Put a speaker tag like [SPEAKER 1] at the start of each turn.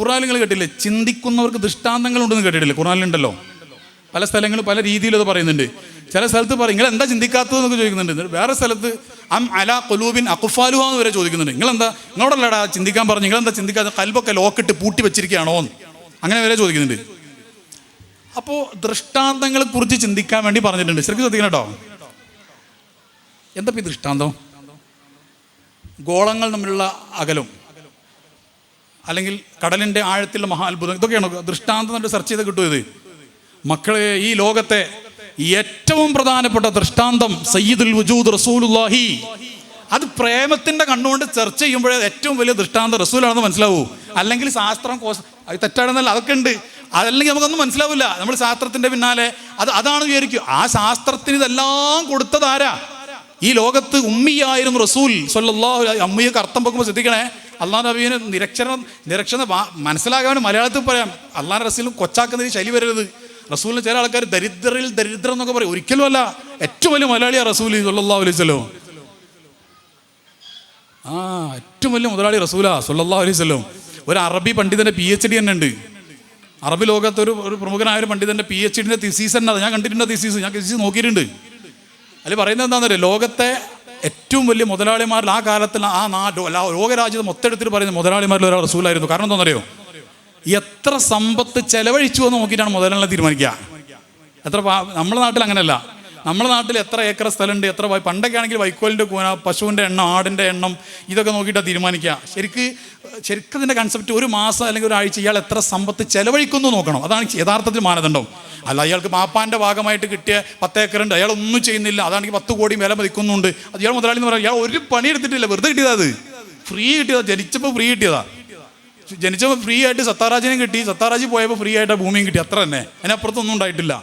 [SPEAKER 1] ഖുറാൻ നിങ്ങൾ കേട്ടില്ലേ? ചിന്തിക്കുന്നവർക്ക് ദൃഷ്ടാന്തങ്ങൾ ദൃഷ്ടാന്തങ്ങളുണ്ടെന്ന് കേട്ടിട്ടില്ലേ? ഖുറാനിലുണ്ടല്ലോ പല സ്ഥലങ്ങളും പല രീതിയിൽ അത് പറയുന്നുണ്ട്. ചില സ്ഥലത്ത് പറയും നിങ്ങൾ എന്താ ചിന്തിക്കാത്തത്? എന്നൊക്കെ ചോദിക്കുന്നുണ്ട്. വേറെ സ്ഥലത്ത് അം അല കൊലൂബിൻ അക്കുഫാലുഹ എന്ന് വരെ ചോദിക്കുന്നുണ്ട്. നിങ്ങൾ എന്താ നിങ്ങളോടല്ലടാ ചിന്തിക്കാൻ പറഞ്ഞു നിങ്ങളെന്താ ചിന്തിക്കാതെ കൽബൊക്കെ ലോക്കിട്ട് പൂട്ടി വെച്ചിരിക്കുകയാണോ എന്ന്. അങ്ങനെ വരെ ചോദിക്കുന്നുണ്ട്. അപ്പോൾ ദൃഷ്ടാന്തങ്ങളെ കുറിച്ച് ചിന്തിക്കാൻ വേണ്ടി പറഞ്ഞിട്ടുണ്ട്. ശരിക്കും ശ്രദ്ധിക്കണം കേട്ടോ. എന്താ ഈ ദൃഷ്ടാന്തം? ഗോളങ്ങൾ തമ്മിലുള്ള അകലും. അല്ലെങ്കിൽ കടലിന്റെ ആഴത്തിലുള്ള മഹാ അത്ഭുതം ഇതൊക്കെയാണ് ദൃഷ്ടാന്തം എന്നിട്ട് സെർച്ച് ചെയ്ത് കിട്ടും മക്കളെ ഈ ലോകത്തെ ഏറ്റവും പ്രധാനപ്പെട്ട ദൃഷ്ടാന്തം സയ്യിദുൽ വജൂദ് റസൂലുല്ലാഹി അത് പ്രേമത്തിന്റെ കണ്ണുകൊണ്ട് ചർച്ച ചെയ്യുമ്പോഴേ ഏറ്റവും വലിയ ദൃഷ്ടാന്തം റസൂലാണെന്ന് മനസ്സിലാവൂ. അല്ലെങ്കിൽ ശാസ്ത്രം കോസ് അത് തെറ്റാണെന്നല്ല അതൊക്കെ ഉണ്ട്. അതല്ലെങ്കിൽ നമുക്കൊന്നും മനസ്സിലാവില്ല. നമ്മൾ ശാസ്ത്രത്തിന്റെ പിന്നാലെ അത് അതാണ് വിചാരിക്കും ആ ശാസ്ത്രത്തിന് ഇതെല്ലാം കൊടുത്തതാരാ ഈ ലോകത്ത് ഉമ്മിയായിരുന്നു റസൂൽ. അലൈഹി അമ്മയൊക്കെ അർത്ഥം പൊക്കുമ്പോൾ ശ്രദ്ധിക്കണേ. അള്ളാഹ് നബീന് നിരക്ഷരം നിരക്ഷണ വാ- മനസ്സിലാകാൻ മലയാളത്തിൽ പറയാം. അള്ളാഹ് റസൂലും കൊച്ചാക്കുന്നതിന് ശൈലി വരരുത്. റസൂലിന് ചില ആൾക്കാർ ദരിദ്രരിൽ ദരിദ്രം എന്നൊക്കെ പറയും. ഒരിക്കലും അല്ല. ഏറ്റവും വലിയ മലയാളിയാണ് റസൂൽ സല്ലല്ലാഹു അലൈഹി സ്വലോ ആ ഏറ്റവും വലിയ മുതലാളി റസൂലാ സല്ലല്ലാഹു അലൈഹി വസല്ലം. ഒരു അറബി പണ്ഡിതന്റെ പി എച്ച് ഡി തന്നെ ഉണ്ട്. അറബി ലോകത്ത് ഒരു ഒരു പ്രമുഖനായ ഒരു പണ്ഡിതന്റെ പി എച്ച് ഡിന്റെ തിസീസ് തന്നെ. ഞാൻ കണ്ടിട്ടുണ്ട് തിസീസ് ഞാൻ തിസീസ് നോക്കിയിട്ടുണ്ട്. അതിൽ പറയുന്നത് എന്താണെന്നറിയോ? ലോകത്തെ ഏറ്റവും വലിയ മുതലാളിമാരിൽ ആ കാലത്തിൽ ആ നാ ലോകരാജ്യത്ത് മൊത്തെടുത്തിട്ട് പറയുന്ന മുതലാളിമാരിൽ ഒരാൾ റസൂലായിരുന്നു. കാരണം എന്താണെന്നറിയോ? എത്ര സമ്പത്ത് ചെലവഴിച്ചു എന്ന് നോക്കിയിട്ടാണ് മുതലാളിനെ തീരുമാനിക്കുക. എത്ര നമ്മുടെ നാട്ടിൽ അങ്ങനെയല്ല. നമ്മുടെ നാട്ടിൽ എത്ര ഏക്കർ സ്ഥലമുണ്ട് എത്ര പണ്ടൊക്കെ ആണെങ്കിൽ വൈക്കോലിന്റെ കൂന പശുവിന്റെ എണ്ണം ആടിന്റെ എണ്ണം ഇതൊക്കെ നോക്കിയിട്ടാണ് തീരുമാനിക്കുക. ശരിക്ക് ശരിക്കും ഇതിന്റെ കൺസെപ്റ്റ് ഒരു മാസം അല്ലെങ്കിൽ ഒരാഴ്ച ഇയാൾ എത്ര സമ്പത്ത് ചെലവഴിക്കുന്നു നോക്കണം. അതാണ് യഥാർത്ഥത്തിൽ മാനദണ്ഡം. അല്ല അയാൾക്ക് മാപ്പാന്റെ ഭാഗമായിട്ട് കിട്ടിയ പത്ത് ഏക്കറുണ്ട് അയാൾ ഒന്നും ചെയ്യുന്നില്ല അതാണെങ്കിൽ പത്ത് കോടി വില മതിക്കുന്നുണ്ട്. അത് ഇയാൾ മുതലാളി എന്ന് പറയാം ഇയാൾ ഒരു പണി എടുത്തിട്ടില്ല വെറുതെ കിട്ടിയതാ അത്. ഫ്രീ കിട്ടിയതാ ജനിച്ചപ്പോൾ ഫ്രീ കിട്ടിയതാ. ജനിച്ചപ്പോൾ ഫ്രീ ആയിട്ട് സത്താറാജിനെ കിട്ടി സത്താറാജി പോയപ്പോൾ ഫ്രീ ആയിട്ട് ഭൂമിയും കിട്ടി അത്ര തന്നെ. അതിനപ്പുറത്തൊന്നും ഉണ്ടായിട്ടില്ല.